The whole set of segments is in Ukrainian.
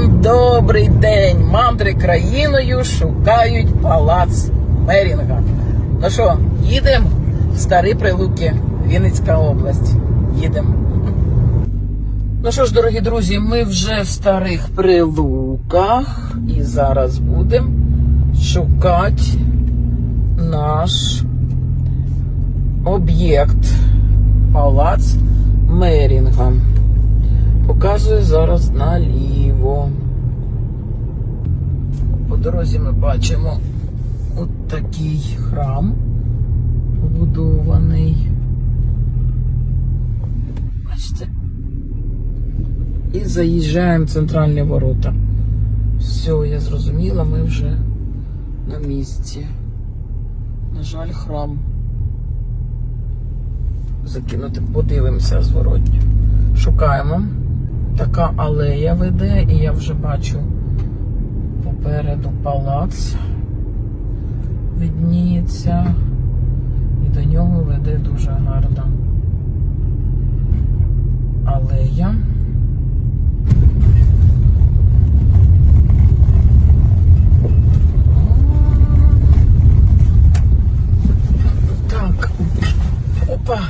Всім добрий день! Мандри країною шукають палац Мерінга. Ну що, їдемо в Старі Прилуки, Вінницька область. Їдемо. Ну що ж, дорогі друзі, ми вже в старих прилуках і зараз будемо шукати наш об'єкт палац Мерінга. Показую зараз наліво. По дорозі ми бачимо от такий храм побудований. Бачите? І заїжджаємо в центральні ворота. Все, я зрозуміла, ми вже на місці. На жаль, храм. Закинути, подивимося зворотньо. Шукаємо. Така алея веде, і я вже бачу попереду палац видніється. І до нього веде дуже гарна алея. Так, опа.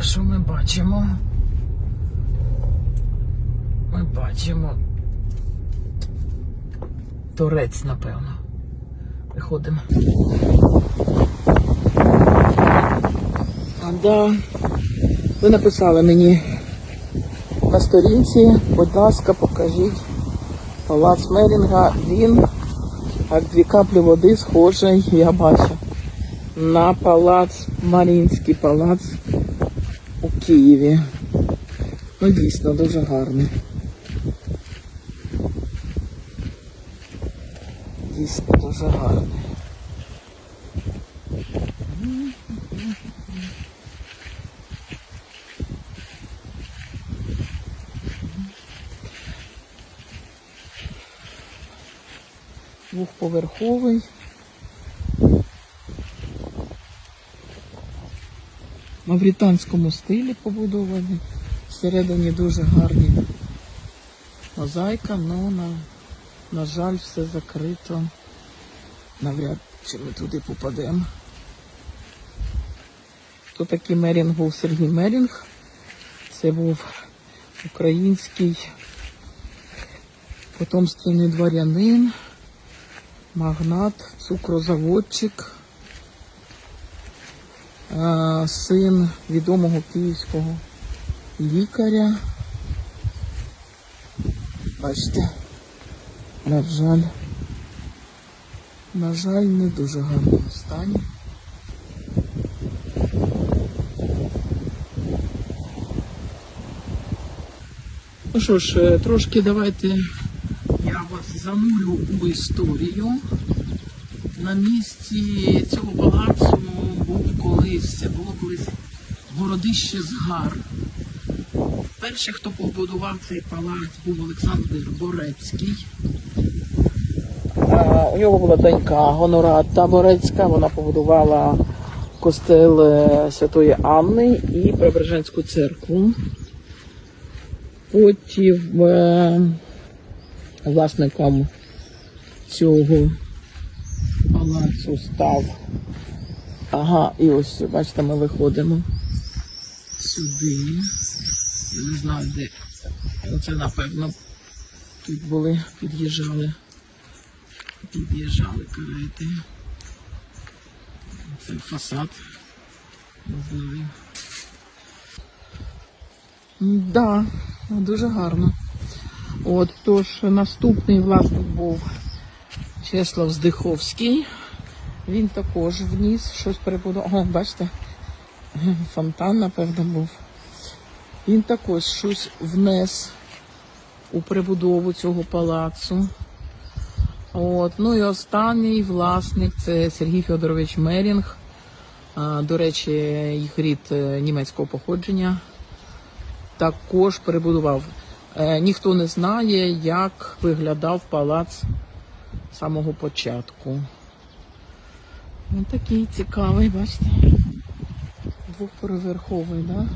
Що ми бачимо? Ми бачимо торець, напевно. Виходимо. Да. Ви написали мені на сторінці, будь ласка, покажіть палац Мерінга. Він, як дві каплі води, схожий, я бачу, на палац, Марінський палац у Києві. Ну, дійсно, дуже гарний. Дійсно дуже гарний. Двохповерховий. В мавританському стилі побудований. Всередині дуже гарні мозаїка, але на, на жаль, все закрито. Навряд чи ми туди попадемо. Хто такий Мерінг був Сергій Мерінг? Це був український потомственний дворянин, магнат, цукрозаводчик, е, син відомого київського лікаря. Бачите, на жаль, на жаль, не дуже гарному стані. Ну що ж, е, трошки давайте я вас занурю у історію. На місці цього палацу був колись, було колись городище Згар. Перший, хто побудував цей палац, був Олександр Борецький. А, У нього була донька Гонората Борецька. Вона побудувала костел е, Святої Анни і Преображенську церкву. Потім е, власником цього палацу став. Ага, і ось, бачите, ми виходимо сюди. Я не знаю, де. Це, напевно, тут були, під'їжджали. Під'їжджали карети. Це фасад. Не знаю. Да, дуже гарно. От, тож наступний власник був Чеслав Здиховський. Він також вніс щось перебудував. О, бачите, фонтан, напевно, був. Він також щось внес у прибудову цього палацу. От. Ну і останній власник це Сергій Федорович Мерінг. До речі, їх рід е, німецького походження також перебудував. Е, Ніхто не знає, як виглядав палац самого початку. Він такий цікавий, бачите? Двохповерховий, да?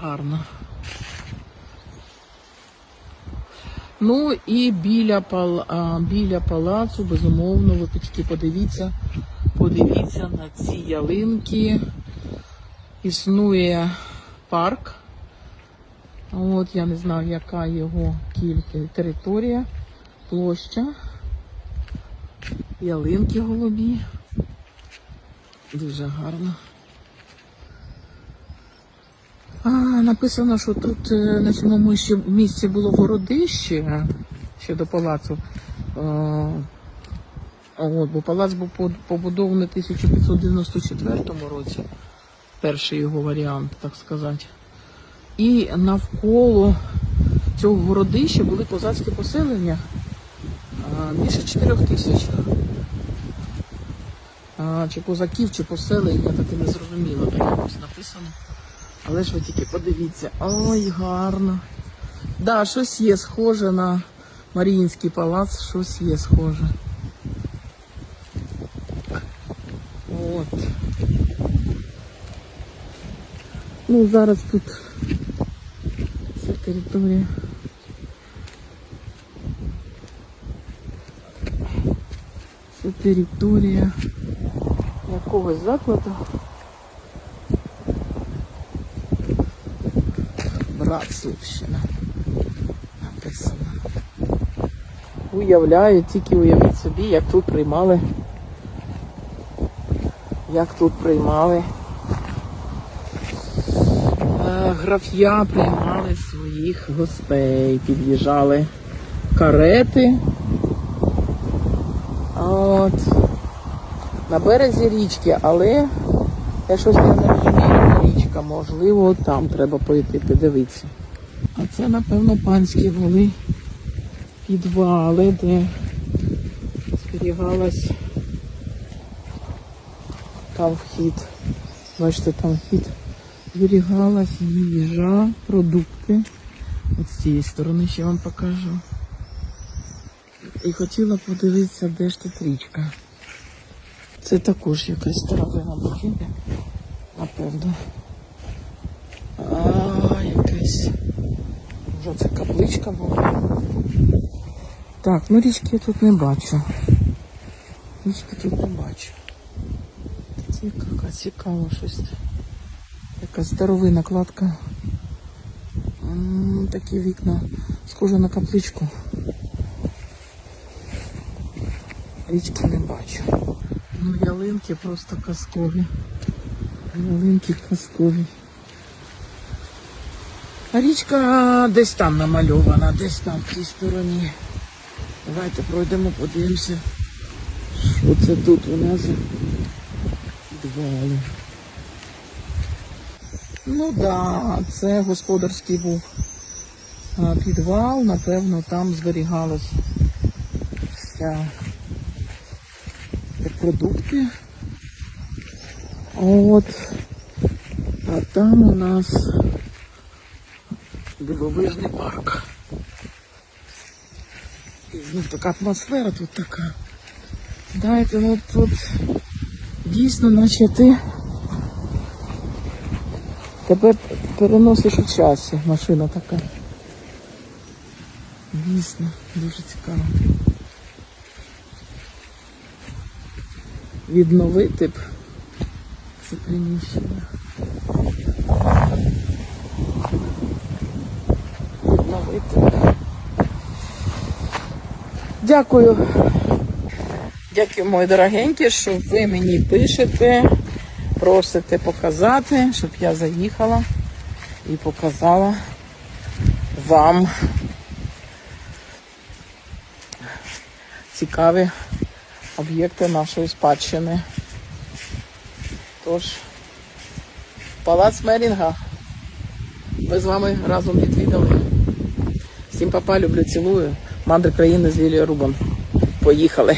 Гарно. Ну і біля, біля палацу, безумовно, ви тільки подивіться, подивіться на ці ялинки. Існує парк. От я не знаю, яка його кількість, територія, площа. Ялинки голубі. Дуже гарно. А, написано, що тут е, на цьому місці було городище ще до палацу. Е, От, бо палац був побудований в 1594 році. Перший його варіант, так сказати. І навколо цього городища були козацькі поселення більше 4 тисяч. Чи козаків, чи поселень, я так і не зрозуміла, так якось написано. Але ж ви тільки подивіться. Ой, гарно. Да, щось є схоже на Маріїнський палац, щось є схоже. От. Ну, зараз тут ця територія. Це територія якогось закладу. Братславщина. Написано. Уявляю, тільки уявіть собі, як тут приймали. Як тут приймали. Е, Граф'я приймали своїх гостей, під'їжджали карети. От. На березі річки, але я щось не розумію, можливо, там треба пойти подивитися. А це, напевно, панські були підвали, де зберігалась там вхід. Бачите, там вхід. Зберігалась їжа, продукти. От з цієї сторони ще вам покажу. І хотіла подивитися, де ж тут річка. Це також якась старовина будівля, напевно. А, якась. Може це капличка була. Так, ну річки я тут не бачу. Річки тут не бачу. Цікаво, цікаво щось. Якась старовина кладка. Такі вікна. Схоже на капличку. Річки не бачу. Ну, ялинки просто казкові. Ялинки казкові. Річка десь там намальована, десь там в тій стороні. Давайте пройдемо, подивимося. Що це тут у нас за підвали. Ну да, це господарський був підвал, напевно, там зберігалась вся продукти. От. А там у нас дивовижний парк. І ну, така атмосфера тут така. Знаєте, ну тут дійсно, наче ти тебе переносиш у часі. Машина така. Дійсно, дуже цікаво. відновити б це приміщення. Відновити. Дякую. Дякую, мої дорогенькі, що ви мені пишете, просите показати, щоб я заїхала і показала вам цікаві об'єкти нашої спадщини. Тож, палац Мерінга. Ми з вами разом відвідали. Всім папа, люблю, цілую. Мандри країни з Лілією Рубан. Поїхали.